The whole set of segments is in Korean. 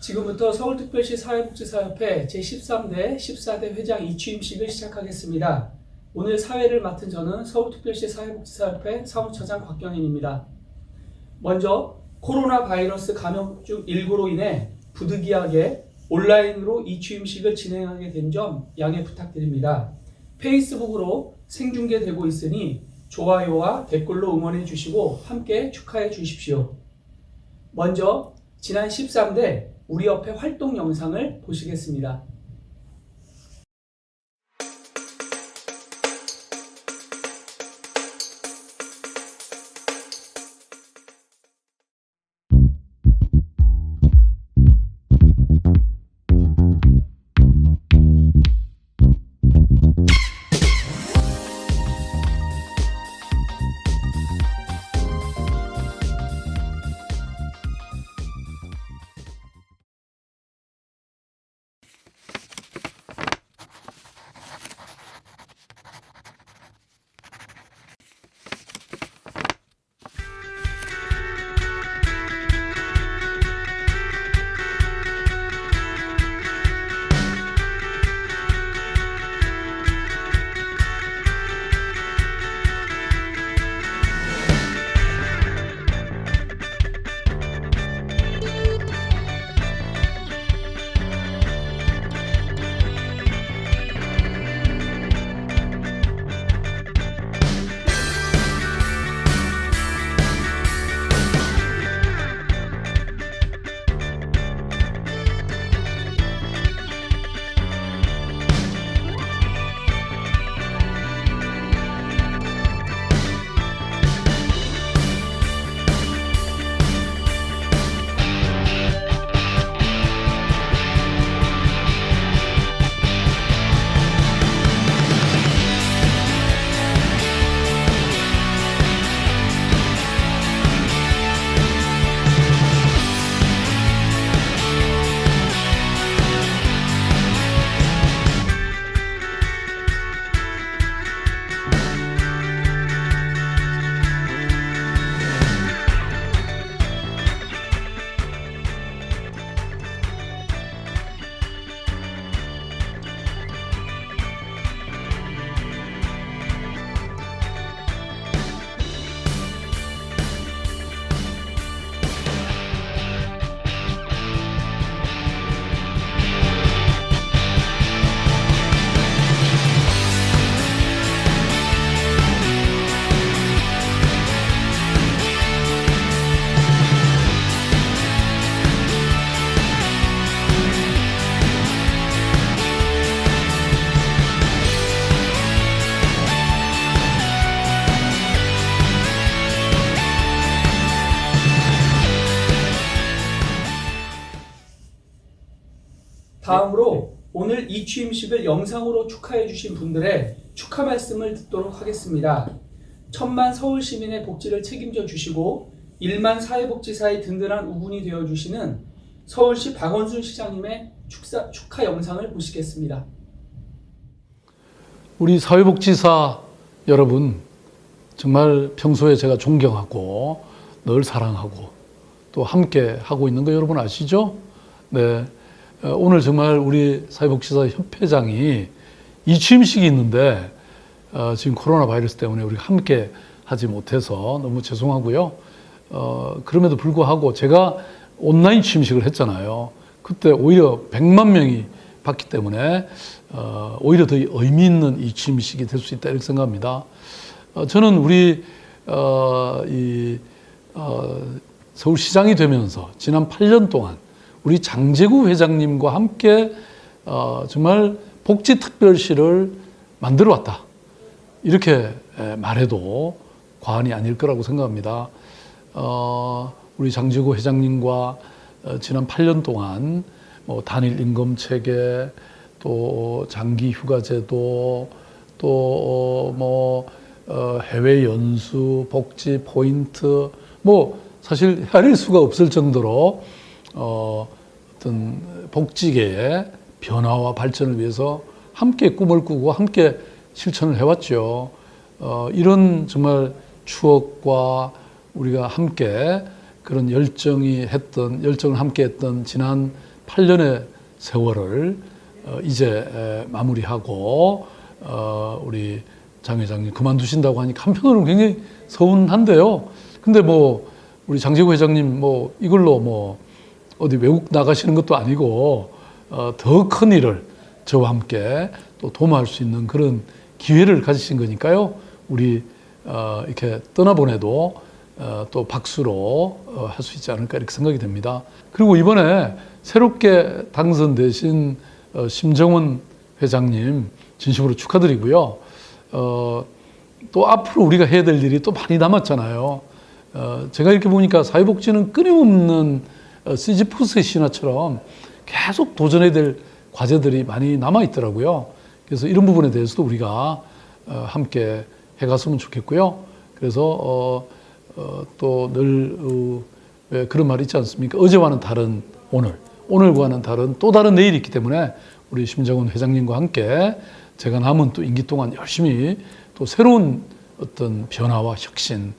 지금부터 서울특별시 사회복지사협회 제13대 14대 회장 이취임식을 시작하겠습니다. 오늘 사회를 맡은 저는 서울특별시 사회복지사협회 사무처장 곽경인입니다. 먼저 코로나 바이러스 감염증 19로 인해 부득이하게 온라인으로 이취임식을 진행하게 된 점 양해 부탁드립니다. 페이스북으로 생중계되고 있으니 좋아요와 댓글로 응원해 주시고 함께 축하해 주십시오. 먼저 지난 13대 우리 옆에 활동 영상을 보시겠습니다. 다음으로 오늘 이 취임식을 영상으로 축하해 주신 분들의 축하 말씀을 듣도록 하겠습니다. 천만 서울 시민의 복지를 책임져 주시고 일만 사회복지사의 든든한 우군이 되어 주시는 서울시 박원순 시장님의 축사, 축하 영상을 보시겠습니다. 우리 사회복지사 여러분 정말 평소에 제가 존경하고 늘 사랑하고 또 함께 하고 있는 거 여러분 아시죠? 네. 어, 오늘 정말 우리 사회복지사 협회장이 이 취임식이 있는데 어, 지금 코로나 바이러스 때문에 우리가 함께 하지 못해서 너무 죄송하고요. 어, 그럼에도 불구하고 제가 온라인 취임식을 했잖아요. 그때 오히려 100만 명이 봤기 때문에 어, 오히려 더 의미 있는 이 취임식이 될 수 있다 이렇게 생각합니다. 어, 저는 우리 어, 이 어, 서울시장이 되면서 지난 8년 동안 우리 장재구 회장님과 함께 어, 정말 복지특별시를 만들어 왔다. 이렇게 에, 말해도 과언이 아닐 거라고 생각합니다. 어, 우리 장재구 회장님과 어, 지난 8년 동안 뭐 단일 임금 체계, 또 장기 휴가제도, 또뭐 어, 해외 연수, 복지 포인트, 뭐 사실 헤아릴 수가 없을 정도로 어, 어떤 복지계의 변화와 발전을 위해서 함께 꿈을 꾸고 함께 실천을 해왔죠. 어, 이런 정말 추억과 우리가 함께 그런 열정이 했던 열정을 함께 했던 지난 8년의 세월을 어, 이제 에, 마무리하고 어, 우리 장 회장님 그만두신다고 하니까 한편으로는 굉장히 서운한데요. 근데 뭐 우리 장재구 회장님 뭐 이걸로 뭐 어디 외국 나가시는 것도 아니고 어, 더 큰 일을 저와 함께 또 도모할 수 있는 그런 기회를 가지신 거니까요. 우리 어, 이렇게 떠나보내도 어, 또 박수로 어, 할수 있지 않을까 이렇게 생각이 됩니다. 그리고 이번에 새롭게 당선되신 어, 심정원 회장님 진심으로 축하드리고요. 어, 또 앞으로 우리가 해야 될 일이 또 많이 남았잖아요. 어, 제가 이렇게 보니까 사회복지는 끊임없는 어, 시지푸스의 신화처럼 계속 도전해야 될 과제들이 많이 남아 있더라고요. 그래서 이런 부분에 대해서도 우리가 어, 함께 해갔으면 좋겠고요. 그래서 어, 어, 또늘 어, 왜 그런 말 있지 않습니까? 어제와는 다른 오늘, 오늘과는 다른 또 다른 내일이 있기 때문에 우리 심정훈 회장님과 함께 제가 남은 또 임기 동안 열심히 또 새로운 어떤 변화와 혁신,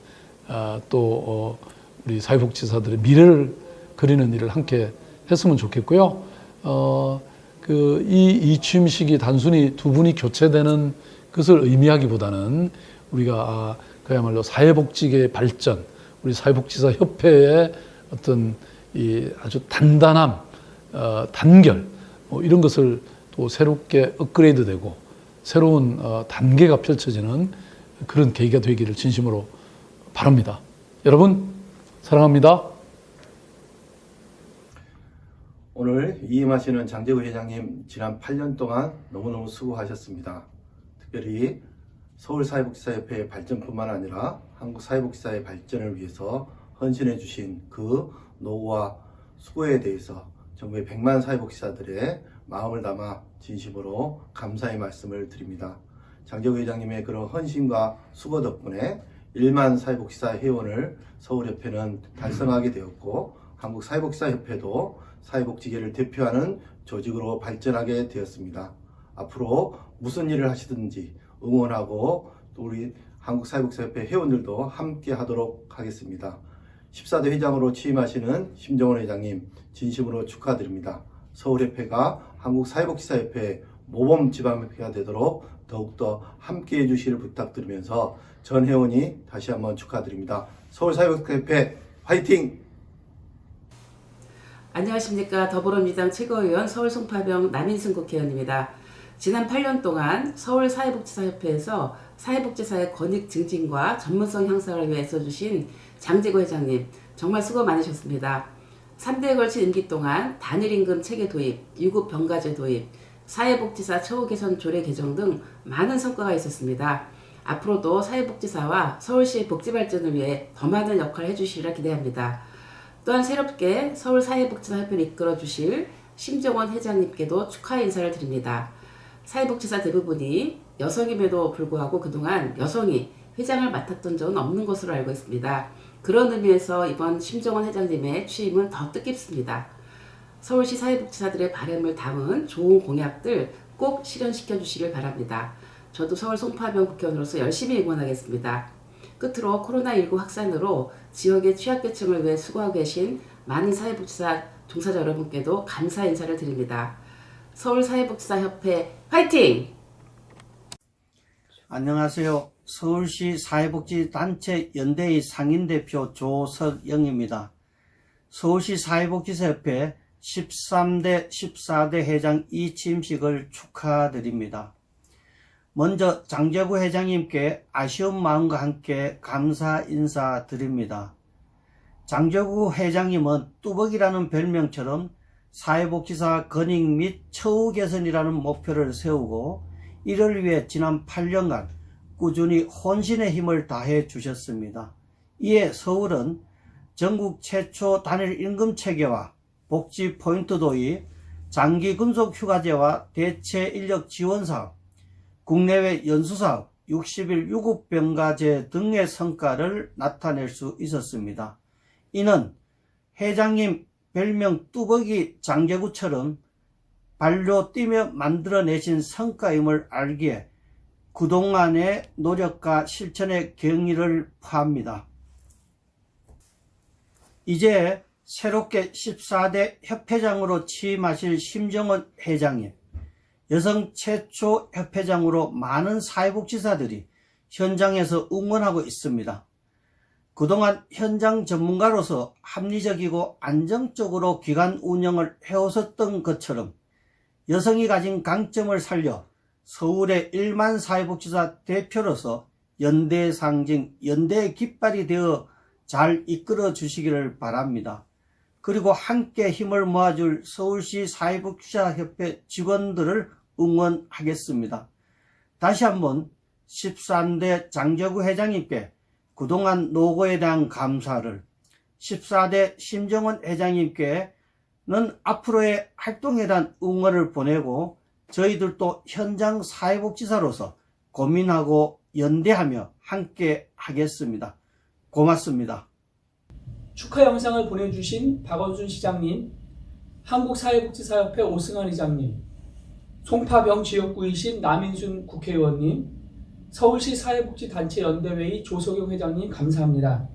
아, 또 어, 우리 사회복지사들의 미래를 그리는 일을 함께 했으면 좋겠고요. 어, 그, 이, 이 취임식이 단순히 두 분이 교체되는 것을 의미하기보다는 우리가 아, 그야말로 사회복지계의 발전, 우리 사회복지사 협회의 어떤 이 아주 단단함, 어, 단결, 뭐 이런 것을 또 새롭게 업그레이드 되고 새로운 어, 단계가 펼쳐지는 그런 계기가 되기를 진심으로 바랍니다. 여러분, 사랑합니다. 오늘 이임하시는 장재구 회장님 지난 8년 동안 너무너무 수고하셨습니다. 특별히 서울사회복지사협회의 발전뿐만 아니라 한국사회복지사의 발전을 위해서 헌신해 주신 그 노고와 수고에 대해서 전국의 100만 사회복지사들의 마음을 담아 진심으로 감사의 말씀을 드립니다. 장재구 회장님의 그런 헌신과 수고 덕분에 1만 사회복지사 회원을 서울협회는 달성하게 되었고 한국사회복지사협회도 사회복지계를 대표하는 조직으로 발전하게 되었습니다. 앞으로 무슨 일을 하시든지 응원하고 또 우리 한국사회복지사협회 회원들도 함께 하도록 하겠습니다. 14대 회장으로 취임하시는 심정원 회장님 진심으로 축하드립니다. 서울협회가 한국사회복지사협회 모범 지방협회가 되도록 더욱더 함께 해 주시길 부탁드리면서 전 회원이 다시 한번 축하드립니다. 서울사회복지사협회 화이팅! 안녕하십니까 더불어민주당 최고위원 서울 송파병 남인승 국회의원입니다. 지난 8년 동안 서울 사회복지사협회에서 사회복지사의 권익 증진과 전문성 향상을 위해 애써주신 장재고 회장님 정말 수고 많으셨습니다. 3대에 걸친 임기 동안 단일임금 체계 도입, 유급 병가제 도입, 사회복지사 처우 개선 조례 개정 등 많은 성과가 있었습니다. 앞으로도 사회복지사와 서울시의 복지 발전을 위해 더 많은 역할을 해주시리라 기대합니다. 또한 새롭게 서울 사회복지사협회를 이끌어 주실 심정원 회장님께도 축하 인사를 드립니다. 사회복지사 대부분이 여성임에도 불구하고 그동안 여성이 회장을 맡았던 적은 없는 것으로 알고 있습니다. 그런 의미에서 이번 심정원 회장님의 취임은 더 뜻깊습니다. 서울시 사회복지사들의 바람을 담은 좋은 공약들 꼭 실현시켜 주시길 바랍니다. 저도 서울 송파병 국회의원으로서 열심히 응원하겠습니다. 끝으로 코로나19 확산으로 지역의 취약계층을 위해 수고하고 계신 많은 사회복지사 종사자 여러분께도 감사 인사를 드립니다. 서울사회복지사협회 화이팅! 안녕하세요. 서울시 사회복지단체 연대의 상인대표 조석영입니다. 서울시 사회복지사협회 13대, 14대 회장 이침식을 축하드립니다. 먼저 장재구 회장님께 아쉬운 마음과 함께 감사 인사 드립니다. 장재구 회장님은 뚜벅이라는 별명처럼 사회복지사 건익 및 처우 개선이라는 목표를 세우고 이를 위해 지난 8년간 꾸준히 혼신의 힘을 다해 주셨습니다. 이에 서울은 전국 최초 단일 임금 체계와 복지 포인트 도입, 장기 근속 휴가제와 대체 인력 지원 사업, 국내외 연수사업, 60일 유급병가제 등의 성과를 나타낼 수 있었습니다. 이는 회장님 별명 뚜벅이 장제구처럼 발로 뛰며 만들어내신 성과임을 알기에 그동안의 노력과 실천의 경의를 포합니다. 이제 새롭게 14대 협회장으로 취임하실 심정원 회장님, 여성 최초 협회장으로 많은 사회복지사들이 현장에서 응원하고 있습니다. 그동안 현장 전문가로서 합리적이고 안정적으로 기관 운영을 해오셨던 것처럼 여성이 가진 강점을 살려 서울의 1만 사회복지사 대표로서 연대의 상징, 연대의 깃발이 되어 잘 이끌어 주시기를 바랍니다. 그리고 함께 힘을 모아줄 서울시 사회복지사협회 직원들을 응원하겠습니다. 다시 한번 13대 장재구 회장님께 그동안 노고에 대한 감사를 14대 심정원 회장님께는 앞으로의 활동에 대한 응원을 보내고 저희들도 현장 사회복지사로서 고민하고 연대하며 함께 하겠습니다. 고맙습니다. 축하 영상을 보내주신 박원순 시장님, 한국사회복지사협회 오승환 회장님, 송파병 지역구이신 남인순 국회의원님, 서울시 사회복지단체 연대회의 조석영 회장님 감사합니다.